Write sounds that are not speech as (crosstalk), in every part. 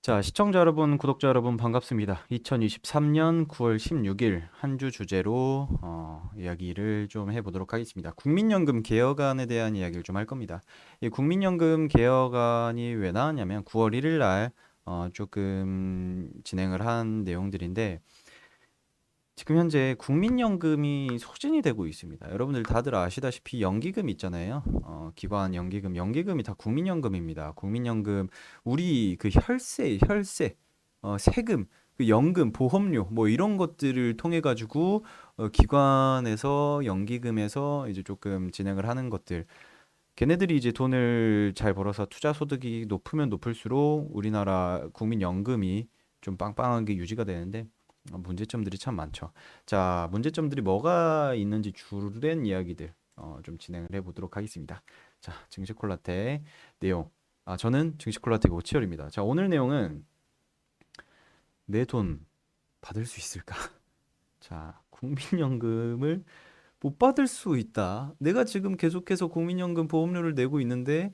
자, 시청자 여러분, 구독자 여러분 반갑습니다. 2023년 9월 16일 한 주 주제로 어, 이야기를 좀 해보도록 하겠습니다. 국민연금 개혁안에 대한 이야기를 좀 할 겁니다. 이 국민연금 개혁안이 왜 나왔냐면 9월 1일 날 어, 조금 진행을 한 내용들인데 지금 현재 국민연금이 소진이 되고 있습니다. 여러분들 다들 아시다시피 연기금 있잖아요. 어, 기관 연기금, 연기금이 다 국민연금입니다. 국민연금 우리 그 혈세, 혈세, 어, 세금, 그 연금, 보험료 뭐 이런 것들을 통해 가지고 어, 기관에서 연기금에서 이제 조금 진행을 하는 것들. 걔네들이 이제 돈을 잘 벌어서 투자 소득이 높으면 높을수록 우리나라 국민연금이 좀 빵빵하게 유지가 되는데 어, 문제점들이 참 많죠. 자, 문제점들이 뭐가 있는지 주된 이야기들 어, 좀 진행을 해보도록 하겠습니다. 자, 증시콜라텍 내용. 아, 저는 증시콜라텍 오치열입니다. 자, 오늘 내용은 내 돈 받을 수 있을까? (laughs) 자, 국민연금을 못 받을 수 있다. 내가 지금 계속해서 국민연금 보험료를 내고 있는데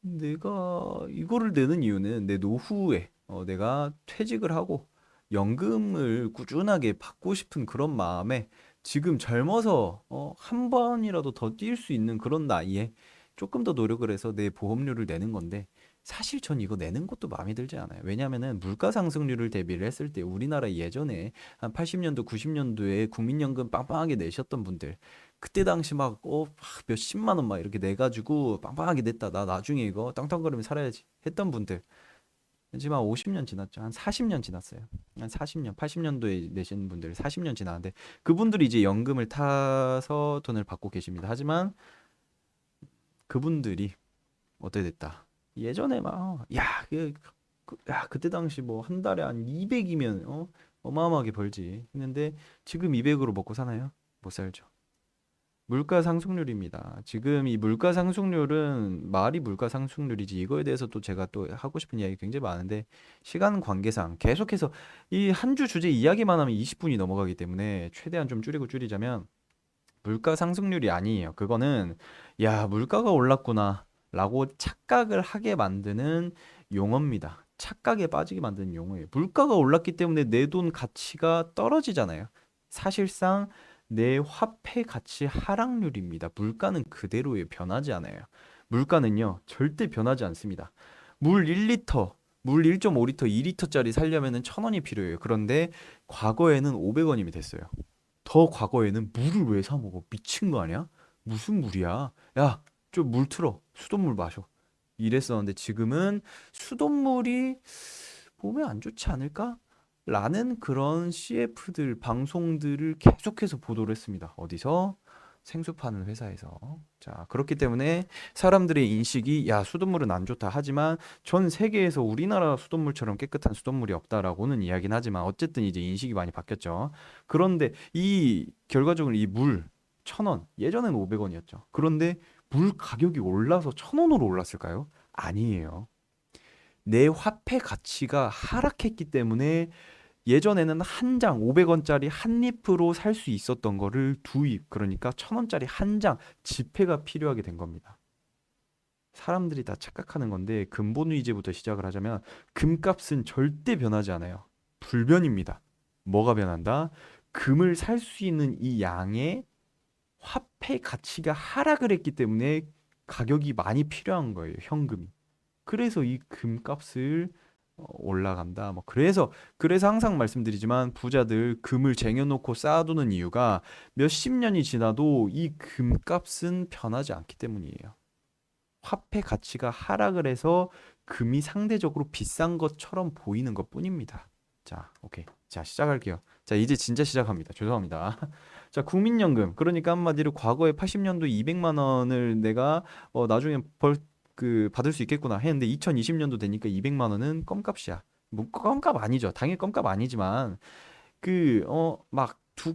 내가 이거를 내는 이유는 내 노후에 어, 내가 퇴직을 하고 연금을 꾸준하게 받고 싶은 그런 마음에 지금 젊어서 어, 한 번이라도 더 뛸 수 있는 그런 나이에 조금 더 노력을 해서 내 보험료를 내는 건데 사실 전 이거 내는 것도 마음에 들지 않아요. 왜냐하면은 물가 상승률을 대비를 했을 때 우리나라 예전에 한 80년도, 90년도에 국민연금 빵빵하게 내셨던 분들 그때 당시 막, 어, 막 몇십만 원 막 이렇게 내 가지고 빵빵하게 냈다. 나 나중에 이거 땅땅거리며 살아야지 했던 분들 지금 한 50년 지났죠. 한 40년 지났어요. 한 40년, 80년도에 내신 분들 40년 지났는데 그분들이 이제 연금을 타서 돈을 받고 계십니다. 하지만 그분들이 어떻게 됐다? 예전에 막 야, 그, 그, 야, 그때 당시 뭐 한 달에 한 200이면 어? 어마어마하게 벌지 했는데 지금 200으로 먹고 사나요? 못 살죠. 물가 상승률입니다. 지금 이 물가 상승률은 말이 물가 상승률이지 이거에 대해서 또 제가 또 하고 싶은 이야기 굉장히 많은데 시간 관계상 계속해서 이 한 주 주제 이야기만 하면 20분이 넘어가기 때문에 최대한 좀 줄이고 줄이자면 물가 상승률이 아니에요. 그거는 야, 물가가 올랐구나 라고 착각을 하게 만드는 용어입니다. 착각에 빠지게 만드는 용어예요. 물가가 올랐기 때문에 내 돈 가치가 떨어지잖아요. 사실상 내 화폐 가치 하락률입니다. 물가는 그대로에 변하지 않아요. 물가는요, 절대 변하지 않습니다. 물 1리터, 물 1.5리터, 2리터짜리 살려면은 1,000원이 필요해요. 그런데 과거에는 500원이면 됐어요. 더 과거에는 물을 왜 사 먹어? 미친 거 아니야? 무슨 물이야? 야, 좀 물 틀어. 수돗물 마셔. 이랬었는데 지금은 수돗물이 몸에 안 좋지 않을까? 라는 그런 CF들, 방송들을 계속해서 보도를 했습니다. 어디서? 생수 파는 회사에서. 자, 그렇기 때문에 사람들의 인식이 야, 수돗물은 안 좋다. 하지만 전 세계에서 우리나라 수돗물처럼 깨끗한 수돗물이 없다라고는 이야기는 하지만 어쨌든 이제 인식이 많이 바뀌었죠. 그런데 이 결과적으로 이 물, 천 원, 예전엔 500원이었죠. 그런데 물 가격이 올라서 천 원으로 올랐을까요? 아니에요. 내 화폐 가치가 하락했기 때문에 예전에는 한 장 500원짜리 한 잎으로 살 수 있었던 거를 두 잎, 그러니까 1000원짜리 한 장 지폐가 필요하게 된 겁니다. 사람들이 다 착각하는 건데 근본 위제부터 시작을 하자면 금값은 절대 변하지 않아요. 불변입니다. 뭐가 변한다? 금을 살 수 있는 이 양의 화폐 가치가 하락을 했기 때문에 가격이 많이 필요한 거예요, 현금이. 그래서 이 금값을 어, 올라간다. 뭐 그래서 그래서 항상 말씀드리지만 부자들 금을 쟁여놓고 쌓아두는 이유가 몇십 년이 지나도 이 금값은 변하지 않기 때문이에요. 화폐 가치가 하락을 해서 금이 상대적으로 비싼 것처럼 보이는 것 뿐입니다. 자, 오케이. 자, 시작할게요. 자, 이제 진짜 시작합니다. 죄송합니다. (laughs) 자, 국민연금. 그러니까 한마디로 과거에 80년도 200만 원을 내가 어, 나중에 벌 그 받을 수 있겠구나 했는데 2020년도 되니까 200만 원은 껌값이야. 뭐 껌값 아니죠. 당연히 껌값 아니지만 그 어 막두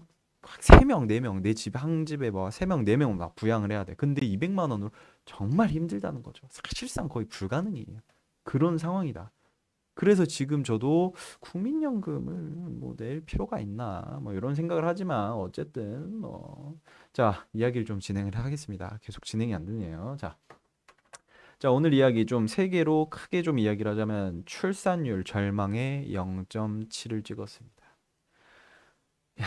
세 명, 네 명, 내 집 한 집에 뭐 세 명, 네 명 막 부양을 해야 돼. 근데 200만 원으로 정말 힘들다는 거죠. 사실상 거의 불가능이에요. 그런 상황이다. 그래서 지금 저도 국민연금을 뭐 낼 필요가 있나 뭐 이런 생각을 하지만 어쨌든 뭐 자, 이야기를 좀 진행을 하겠습니다. 계속 진행이 안 되네요. 자, 자, 오늘 이야기 좀 세 개로 크게 좀 이야기를 하자면 출산율 절망에 0.7을 찍었습니다. 야,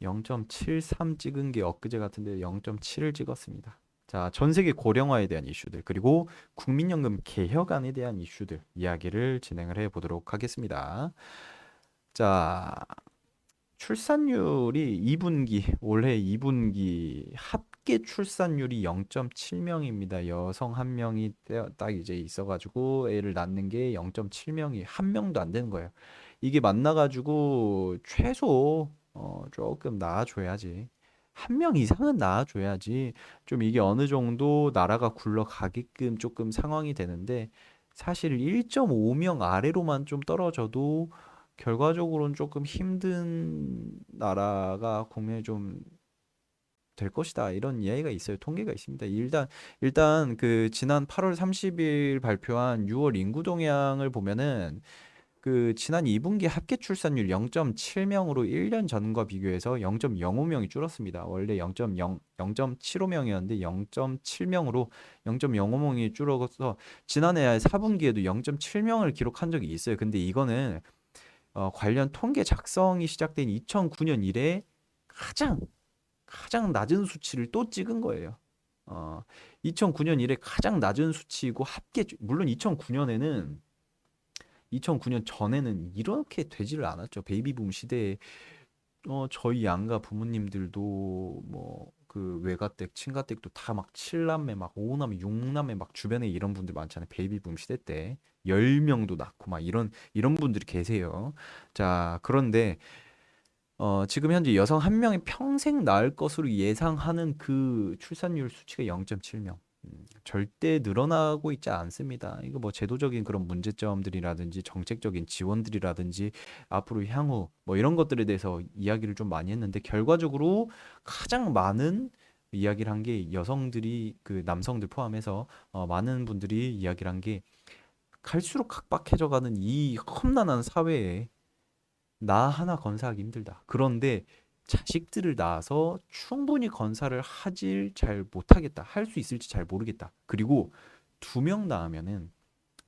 0.73 찍은 게 엊그제 같은데 0.7을 찍었습니다. 자, 전 세계 고령화에 대한 이슈들 그리고 국민연금 개혁안에 대한 이슈들 이야기를 진행을 해 보도록 하겠습니다. 자, 출산율이 2분기 올해 2분기 합 계 출산율이 0.7명입니다. 여성 한 명이 딱 이제 있어가지고 애를 낳는 게 0.7명이 한 명도 안 되는 거예요. 이게 만나가지고 최소 어, 조금 낳아줘야지. 한 명 이상은 낳아줘야지. 좀 이게 어느 정도 나라가 굴러가게끔 조금 상황이 되는데 사실 1.5명 아래로만 좀 떨어져도 결과적으로는 조금 힘든 나라가 국면에 좀 될 것이다. 이런 이야기가 있어요. 통계가 있습니다. 일단 일단 그 지난 8월 30일 발표한 6월 인구 동향을 보면은 그 지난 2분기 합계 출산율 0.7명으로 1년 전과 비교해서 0.05명이 줄었습니다. 원래 0.0 0.75명이었는데 0.7명으로 0.05명이 줄어서 지난해 4분기에도 0.7명을 기록한 적이 있어요. 근데 이거는 어, 관련 통계 작성이 시작된 2009년 이래 가장 가장 낮은 수치를 또 찍은 거예요. 어, 2009년 이래 가장 낮은 수치이고 합계 물론 2009년에는 2009년 전에는 이렇게 되지를 않았죠. 베이비붐 시대에 어, 저희 양가 부모님들도 뭐 그 외가댁, 친가댁도 다막 칠남매, 막 오남매, 육남매 막 주변에 이런 분들 많잖아요. 베이비붐 시대 때 10명도 낳고 막 이런 이런 분들이 계세요. 자, 그런데 어, 지금 현재 여성 한 명이 평생 낳을 것으로 예상하는 그 출산율 수치가 0.7 명. 음, 절대 늘어나고 있지 않습니다. 이거 뭐 제도적인 그런 문제점들이라든지 정책적인 지원들이라든지 앞으로 향후 뭐 이런 것들에 대해서 이야기를 좀 많이 했는데 결과적으로 가장 많은 이야기를 한 게 여성들이 그 남성들 포함해서 어, 많은 분들이 이야기를 한 게 갈수록 각박해져 가는 이 험난한 사회에 나 하나 건사하기 힘들다. 그런데 자식들을 낳아서 충분히 건사를 하질 잘 못하겠다. 할 수 있을지 잘 모르겠다. 그리고 두 명 낳으면은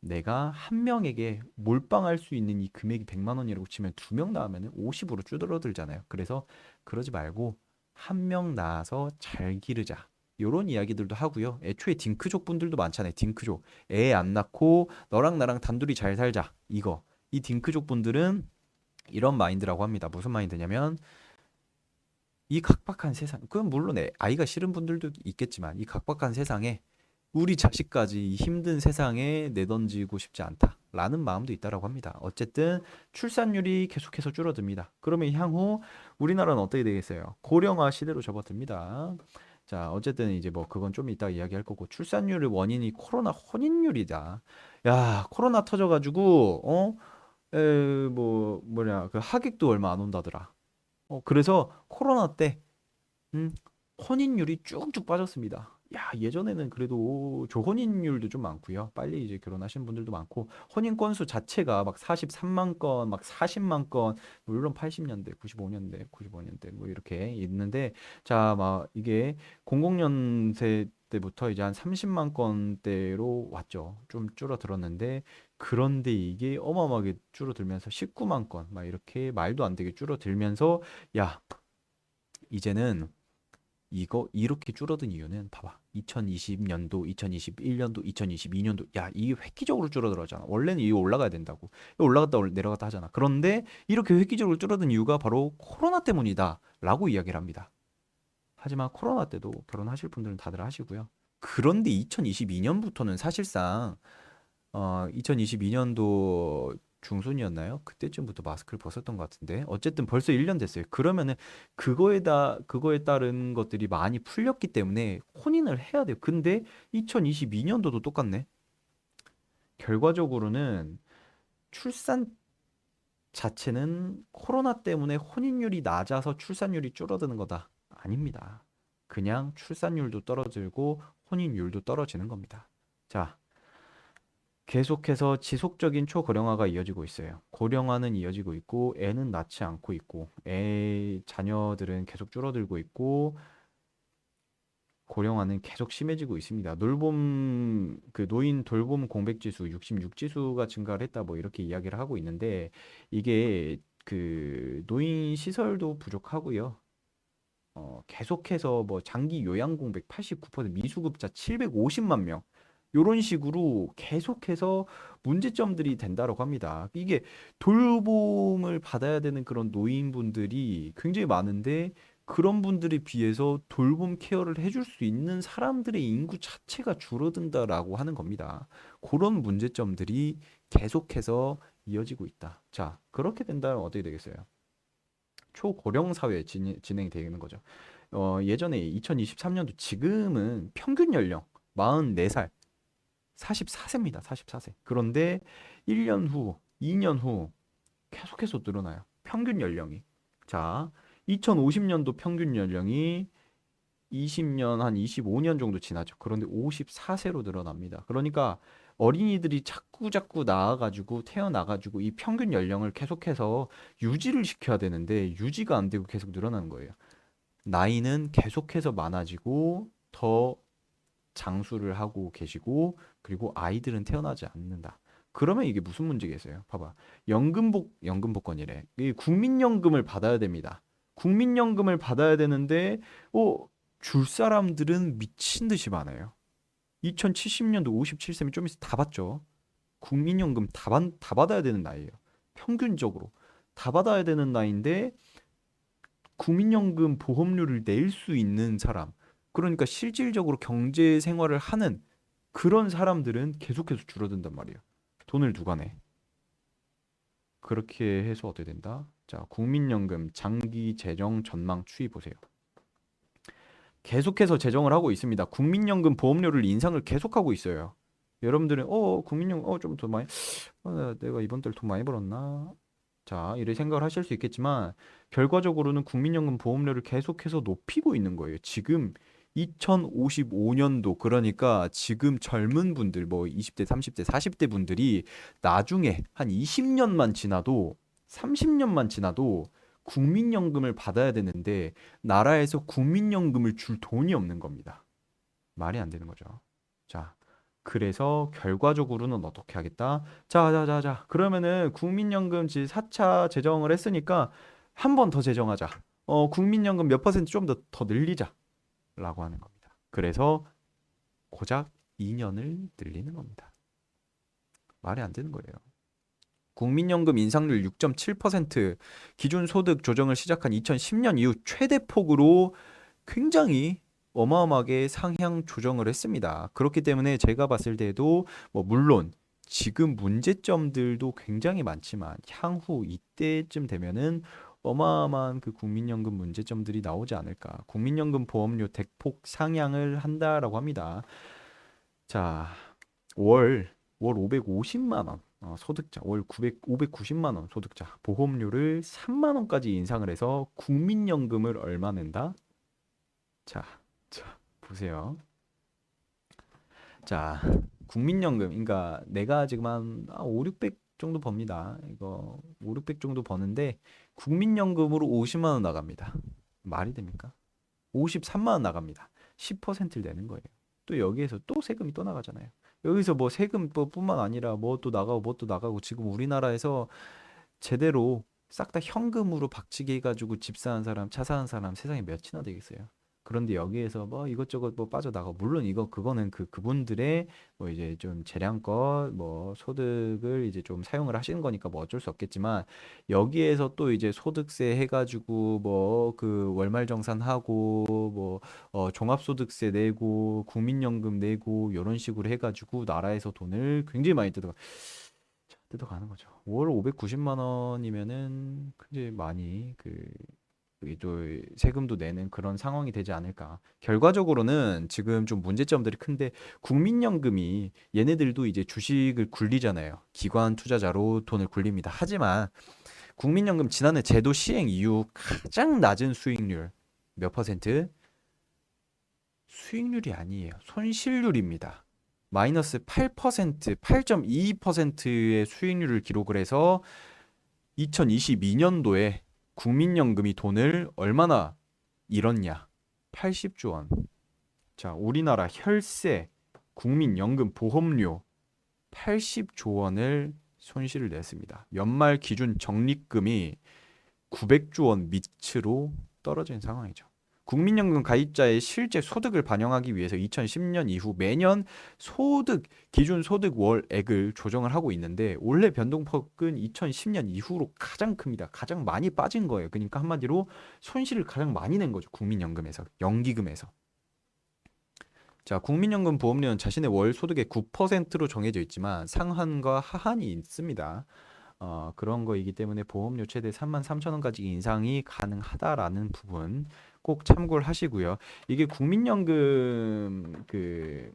내가 한 명에게 몰빵할 수 있는 이 금액이 100만 원이라고 치면 두 명 낳으면은 50으로 줄어들잖아요. 그래서 그러지 말고 한 명 낳아서 잘 기르자. 요런 이야기들도 하고요. 애초에 딩크족 분들도 많잖아요. 딩크족. 애 안 낳고 너랑 나랑 단둘이 잘 살자. 이거. 이 딩크족 분들은 이런 마인드라고 합니다. 무슨 마인드냐면 이 각박한 세상, 그건 물론 애- 아이가 싫은 분들도 있겠지만 이 각박한 세상에 우리 자식까지 이 힘든 세상에 내던지고 싶지 않다라는 마음도 있다라고 합니다. 어쨌든 출산율이 계속해서 줄어듭니다. 그러면 향후 우리나라는 어떻게 되겠어요? 고령화 시대로 접어듭니다. 자, 어쨌든 이제 뭐 그건 좀 이따 이야기할 거고 출산율의 원인이 코로나 혼인율이다. 야, 코로나 터져가지고 어, 에, 뭐 뭐냐 그 하객도 얼마 안 온다더라. 어, 그래서 코로나 때 음, 혼인율이 쭉쭉 빠졌습니다. 야, 예전에는 그래도 조혼인율도 좀 많고요. 빨리 이제 결혼하신 분들도 많고 혼인 건수 자체가 막 43만 건, 막 40만 건, 물론 80년대, 95년대, 95년대 뭐 이렇게 있는데 자, 막 이게 00년세 때부터 이제 한 30만 건대로 왔죠. 좀 줄어들었는데 그런데 이게 어마어마하게 줄어들면서 19만 건, 막 이렇게 말도 안 되게 줄어들면서 야, 이제는 이거 이렇게 줄어든 이유는 봐봐. 2020년도, 2021년도, 2022년도 야, 이게 획기적으로 줄어들었잖아. 원래는 이게 올라가야 된다고. 이거 올라갔다 올- 내려갔다 하잖아. 그런데 이렇게 획기적으로 줄어든 이유가 바로 코로나 때문이다 라고 이야기를 합니다. 하지만 코로나 때도 결혼하실 분들은 다들 하시고요. 그런데 2022년부터는 사실상 어, 2022년도 중순이었나요? 그때쯤부터 마스크를 벗었던 것 같은데. 어쨌든 벌써 1년 됐어요. 그러면은 그거에다 그거에 따른 것들이 많이 풀렸기 때문에 혼인을 해야 돼요. 근데 2022년도도 똑같네. 결과적으로는 출산 자체는 코로나 때문에 혼인율이 낮아서 출산율이 줄어드는 거다. 아닙니다. 그냥 출산율도 떨어지고 혼인율도 떨어지는 겁니다. 자, 계속해서 지속적인 초고령화가 이어지고 있어요. 고령화는 이어지고 있고 애는 낳지 않고 있고 애 자녀들은 계속 줄어들고 있고 고령화는 계속 심해지고 있습니다. 놀봄 그 노인 돌봄 공백 지수 66 지수가 증가를 했다 뭐 이렇게 이야기를 하고 있는데 이게 그 노인 시설도 부족하고요. 어, 계속해서 뭐 장기 요양 공백 89% 미수급자 750만 명 요런 식으로 계속해서 문제점들이 된다라고 합니다. 이게 돌봄을 받아야 되는 그런 노인분들이 굉장히 많은데 그런 분들에 비해서 돌봄 케어를 해줄 수 있는 사람들의 인구 자체가 줄어든다라고 하는 겁니다. 그런 문제점들이 계속해서 이어지고 있다. 자, 그렇게 된다면 어떻게 되겠어요? 초고령 사회 진행, 진행이 되는 거죠. 어, 예전에 2023년도 지금은 평균 연령 44살, 44세입니다. 44세. 그런데 1년 후, 2년 후 계속해서 늘어나요. 평균 연령이. 자, 2050년도 평균 연령이 20년 한 25년 정도 지나죠. 그런데 54세로 늘어납니다. 그러니까 어린이들이 자꾸 자꾸 나와가지고 태어나가지고 이 평균 연령을 계속해서 유지를 시켜야 되는데 유지가 안 되고 계속 늘어나는 거예요. 나이는 계속해서 많아지고 더 장수를 하고 계시고 그리고 아이들은 태어나지 않는다. 그러면 이게 무슨 문제겠어요? 봐봐. 연금복 연금복권이래. 이 국민연금을 받아야 됩니다. 국민연금을 받아야 되는데 어, 줄 사람들은 미친 듯이 많아요. 2070년도 57세면 좀 있으면 다 받죠. 국민연금 다, 받, 다 받아야 되는 나이예요. 평균적으로 다 받아야 되는 나이인데 국민연금 보험료를 낼 수 있는 사람, 그러니까 실질적으로 경제 생활을 하는 그런 사람들은 계속해서 줄어든단 말이에요. 돈을 누가 내? 그렇게 해서 어떻게 된다? 자, 국민연금 장기 재정 전망 추이 보세요. 계속해서 재정을 하고 있습니다. 국민연금 보험료를 인상을 계속하고 있어요. 여러분들은 어 국민연금 어좀 더 많이 어, 내가 이번 달 돈 많이 벌었나? 자, 이래 생각을 하실 수 있겠지만 결과적으로는 국민연금 보험료를 계속해서 높이고 있는 거예요. 지금 2055년도 그러니까 지금 젊은 분들 뭐 20대, 30대, 40대 분들이 나중에 한 20년만 지나도 30년만 지나도 국민연금을 받아야 되는데 나라에서 국민연금을 줄 돈이 없는 겁니다. 말이 안 되는 거죠. 자, 그래서 결과적으로는 어떻게 하겠다? 자, 자, 자, 자. 그러면은 국민연금 지 4차 제정을 했으니까 한 번더 제정하자. 어, 국민연금 몇 퍼센트 좀 더 더 늘리자. 라고 하는 겁니다. 그래서 고작 2년을 늘리는 겁니다. 말이 안 되는 거예요. 국민연금 인상률 6.7% 기준 소득 조정을 시작한 2010년 이후 최대 폭으로 굉장히 어마어마하게 상향 조정을 했습니다. 그렇기 때문에 제가 봤을 때도 뭐 물론 지금 문제점들도 굉장히 많지만 향후 이때쯤 되면은 어마어마한 그 국민연금 문제점들이 나오지 않을까. 국민연금 보험료 대폭 상향을 한다라고 합니다. 자, 월, 월 550만 원. 어, 소득자 월 900, 590만 원 소득자 보험료를 3만 원까지 인상을 해서 국민연금을 얼마 낸다? 자, 자 보세요. 자, 국민연금 그러니까 내가 지금 한 5, 600 정도 법니다. 이거 5, 600 정도 버는데 국민연금으로 50만 원 나갑니다. 말이 됩니까? 53만 원 나갑니다. 10%를 내는 거예요. 또 여기에서 또 세금이 또 나가잖아요. 여기서 뭐 세금뿐만 아니라 뭐 또 나가고 뭐 또 나가고 지금 우리나라에서 제대로 싹 다 현금으로 박치기 해가지고 집 사는 사람, 차 사는 사람 세상에 몇이나 되겠어요. 그런데 여기에서 뭐 이것저것 뭐 빠져나가 물론 이거 그거는 그 그분들의 뭐 이제 좀 재량껏 뭐 소득을 이제 좀 사용을 하시는 거니까 뭐 어쩔 수 없겠지만 여기에서 또 이제 소득세 해가지고 뭐 그 월말 정산하고 뭐 어 종합소득세 내고 국민연금 내고 이런 식으로 해가지고 나라에서 돈을 굉장히 많이 뜯어가 뜯어가는 거죠. 월 590만 원이면은 굉장히 많이 그 또 세금도 내는 그런 상황이 되지 않을까. 결과적으로는 지금 좀 문제점들이 큰데 국민연금이 얘네들도 이제 주식을 굴리잖아요. 기관 투자자로 돈을 굴립니다. 하지만 국민연금 지난해 제도 시행 이후 가장 낮은 수익률 몇 퍼센트? 수익률이 아니에요. 손실률입니다. 마이너스 8%, 8.22%의 수익률을 기록을 해서 2022년도에 국민연금이 돈을 얼마나 잃었냐? 80조 원. 자, 우리나라 혈세, 국민연금 보험료 80조 원을 손실을 냈습니다. 연말 기준 적립금이 900조 원 밑으로 떨어진 상황이죠. 국민연금 가입자의 실제 소득을 반영하기 위해서 2010년 이후 매년 소득 기준 소득 월액을 조정을 하고 있는데 올해 변동폭은 2010년 이후로 가장 큽니다. 가장 많이 빠진 거예요. 그러니까 한마디로 손실을 가장 많이 낸 거죠. 국민연금에서 연기금에서. 자, 국민연금 보험료는 자신의 월 소득의 9%로 정해져 있지만 상한과 하한이 있습니다. 어, 그런 거이기 때문에 보험료 최대 3만 3천 원까지 인상이 가능하다라는 부분 꼭 참고를 하시고요. 이게 국민연금 그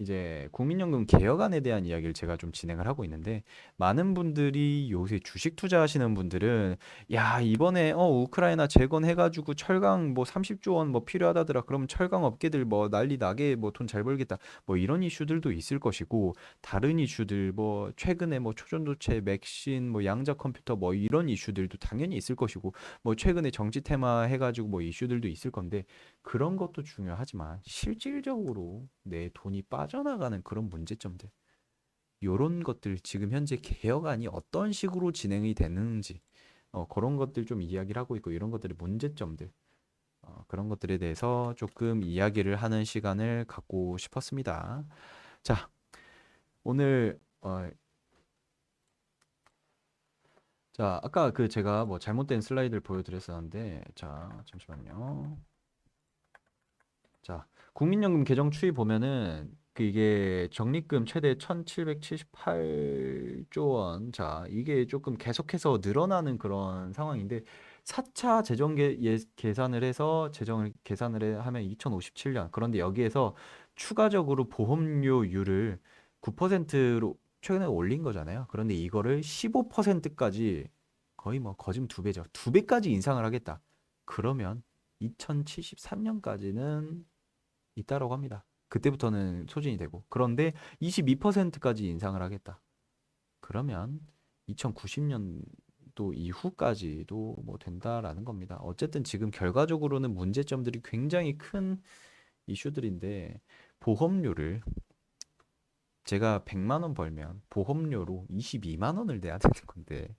이제 국민연금 개혁안에 대한 이야기를 제가 좀 진행을 하고 있는데 많은 분들이 요새 주식 투자하시는 분들은 야 이번에 어 우크라이나 재건해가지고 철강 뭐 30조 원 뭐 필요하다더라. 그러면 철강 업계들 뭐 난리 나게 뭐 돈 잘 벌겠다. 뭐 이런 이슈들도 있을 것이고 다른 이슈들 뭐 최근에 뭐 초전도체 맥신 뭐 양자 컴퓨터 뭐 이런 이슈들도 당연히 있을 것이고 뭐 최근에 정치 테마 해가지고 뭐 이슈들도 있을 건데 그런 것도 중요하지만 실질적으로 내 돈이 빠져나가는 그런 문제점들 요런 것들 지금 현재 개혁안이 어떤 식으로 진행이 되는지 어, 그런 것들 좀 이야기를 하고 있고 이런 것들의 문제점들 어, 그런 것들에 대해서 조금 이야기를 하는 시간을 갖고 싶었습니다. 자, 오늘 어, 자, 아까 그 제가 뭐 잘못된 슬라이드를 보여드렸었는데 자, 잠시만요. 자, 국민연금 개정 추이 보면은 그 이게 적립금 최대 1778조 원. 자, 이게 조금 계속해서 늘어나는 그런 상황인데 4차 재정 계, 예, 계산을 해서 재정을 계산을 해- 하면 2057년. 그런데 여기에서 추가적으로 보험료율을 9%로 최근에 올린 거잖아요. 그런데 이거를 15%까지 거의 뭐 거짐 두 배죠. 두 배까지 인상을 하겠다. 그러면 2073년까지는 있다라고 합니다. 그때부터는 소진이 되고 그런데 22%까지 인상을 하겠다. 그러면 2090년도 이후까지도 뭐 된다라는 겁니다. 어쨌든 지금 결과적으로는 문제점들이 굉장히 큰 이슈들인데 보험료를 제가 100만 원 벌면 보험료로 22만 원을 내야 되는 건데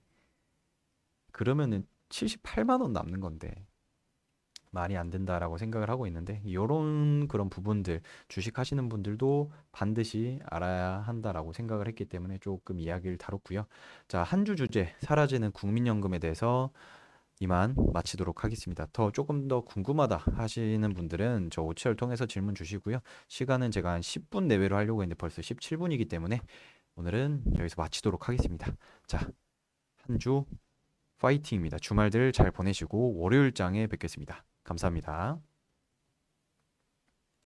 그러면은 78만 원 남는 건데 말이 안 된다라고 생각을 하고 있는데 이런 그런 부분들 주식 하시는 분들도 반드시 알아야 한다라고 생각을 했기 때문에 조금 이야기를 다뤘고요. 자, 한 주 주제 사라지는 국민연금에 대해서 이만 마치도록 하겠습니다. 더 조금 더 궁금하다 하시는 분들은 저 오치열 통해서 질문 주시고요. 시간은 제가 한 10분 내외로 하려고 했는데 벌써 17분이기 때문에 오늘은 여기서 마치도록 하겠습니다. 자, 한 주 파이팅입니다. 주말들 잘 보내시고 월요일장에 뵙겠습니다. 감사합니다.